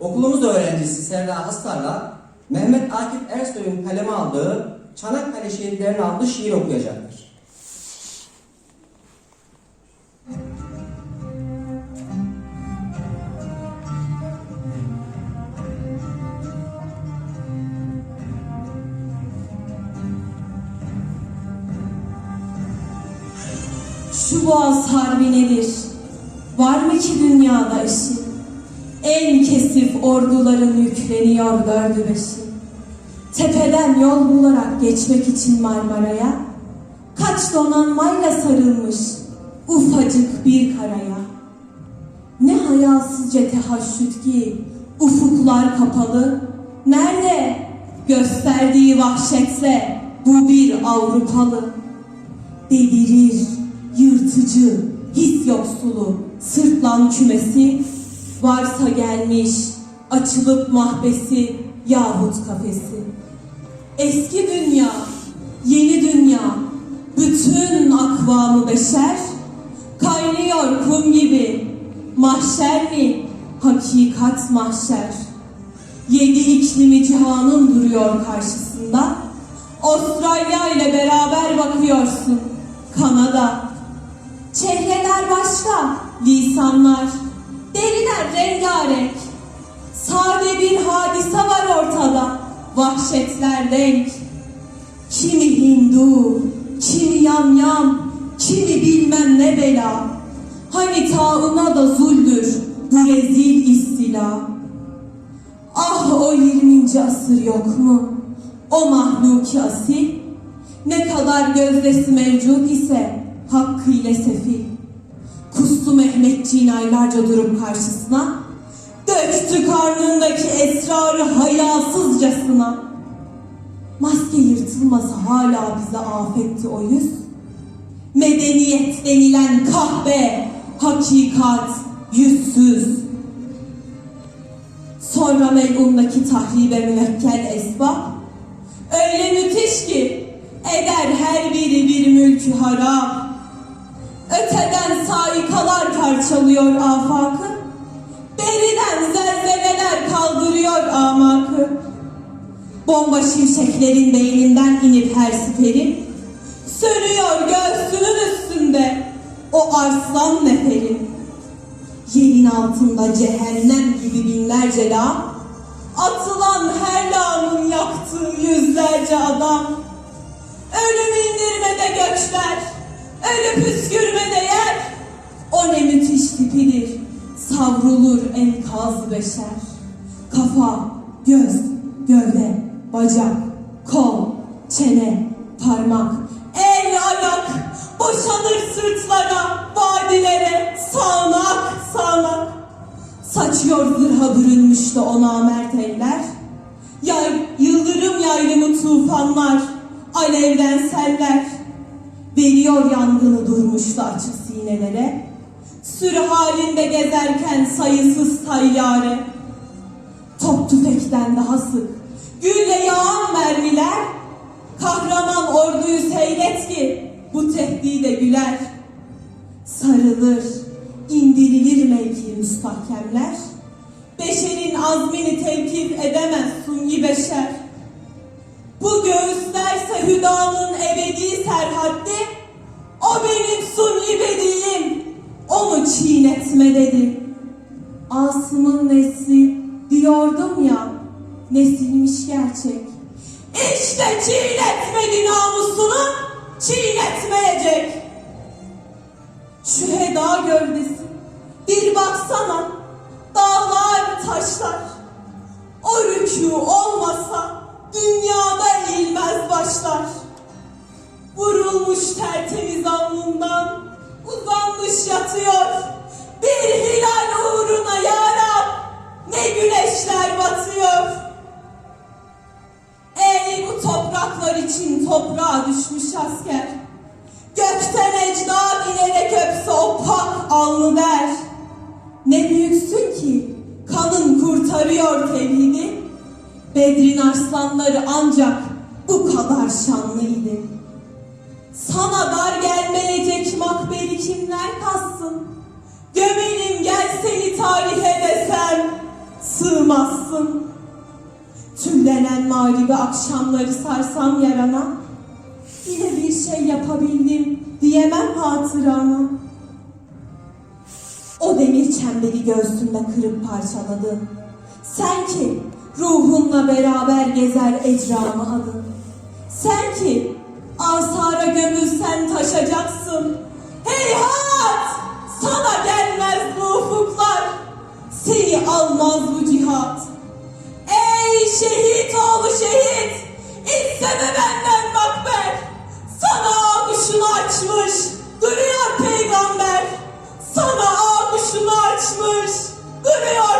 Okulumuz öğrencisi Serra Hastar'la Mehmet Akif Ersoy'un kaleme aldığı Çanakkale şehitlerini adlı şiir okuyacaktır. Şu boğaz harbi nedir? Var mı ki dünyada eşi? En kesif orduların yükleniyor dördü beşi. Tepeden yol bularak geçmek için Marmara'ya, kaç donanmayla sarılmış ufacık bir karaya. Ne hayasızca tehaşüt ki ufuklar kapalı. Nerede gösterdiği vahşetle bu bir Avrupalı. Delirir, yırtıcı, his yoksulu, sırtlan kümesi, varsa gelmiş, açılıp mahbesi yahut kafesi. Eski dünya, yeni dünya, bütün akvamı beşer, kaynıyor kum gibi, mahşer mi, hakikat mahşer. Yedi iklimi cihanın duruyor karşısında, Avustralya ile beraber bakıyorsun, Kanada. Çehreler başka, lisanlar. Sade bir hadise var ortada, vahşetler denk. Kimi Hindu, kimi yamyam, kimi bilmem ne bela. Hani tauna da zuldür bu rezil istila. Ah o 20. asır yok mu? O mahluki asil, ne kadar gözdesi mevcut ise hakkıyla sefil. Kustu Mehmetçiğin aylarca durup karşısına, döktü karnındaki esrarı hayasızcasına. Maske yırtılmasa hala bize afetti o yüz. Medeniyet denilen kahve, hakikat, yüzsüz. Sonra melundaki tahribe müvekkel esbab, öyle müthiş ki eder her biri bir mülkü harap. Öteden saikalar parçalıyor afakı, beriden zelzeleler kaldırıyor amakı. Bomba şimşeklerin beyninden inip her siperin, sönüyor göğsünün üstünde o arslan neferin. Yerin altında cehennem gibi binlerce lağ, atılan her lağımın yaktığı yüzlerce adam. Ölüm indirmede gökler, ölü püskürmede yer. O ne müthiş tipidir, savrulur enkaz beşer. Kafa, göz, gövde, bacak, kol, çene, parmak, el, ayak, boşanır sırtlara, vadilere, sağanak, sağanak. Saçıyor zırha bürünmüş de o namert eller. Yay, yıldırım yaylımı tufanlar, alevden seller. Veriyor yangını durmuştu açık sinelere. Sürü halinde gezerken sayısız tayyare. Top tüfekten daha sık, gülle yağan mermiler. Kahraman orduyu seyret ki bu tehdide güler. Sarılır, indirilir mevki müstahkemler. Beşerin azmini tevkif edemez suni beşer. Bu göğüslerse hüdanın ebedi serhaddi. O benim suni bediyim, onu çiğnetme dedi. Asım'ın nesli diyordum ya, nesilmiş gerçek. İşte çiğnetmedi namusunu, çiğnetmeyecek. Şu heda gövdesi, bir baksana, dağlar taşlar. O rükû olmasa, dünyada eğilmez başlar. Vurulmuş tertemiz alnından, uzanmış yatıyor. Bir hilal uğruna yarab, ne güneşler batıyor. Ey bu topraklar için toprağa düşmüş asker. Gökten ecdad inerek öpse o pak alnı der. Ne büyüksün ki kanın kurtarıyor tevhidi. Bedrin arslanları ancak bu kadar şanlıydı. Sana dar gelmeyecek makberi kimler? Gömelim gel seni tarihe desem sığmazsın. Tüllenen mağribi akşamları sarsam yarana, yine bir şey yapabildim diyemem hatırana. O demir çemberi göğsümde kırıp parçaladın. Sen ki ruhunla beraber gezer ecramı adın. Sen ki asara gömülsen taşacaksın. Heyhat! seni almaz bu cihat. Ey şehit oğlu şehit, isteme benden makber. Sana ağuşunu açmış, duruyor peygamber. Sana ağuşunu açmış, duruyor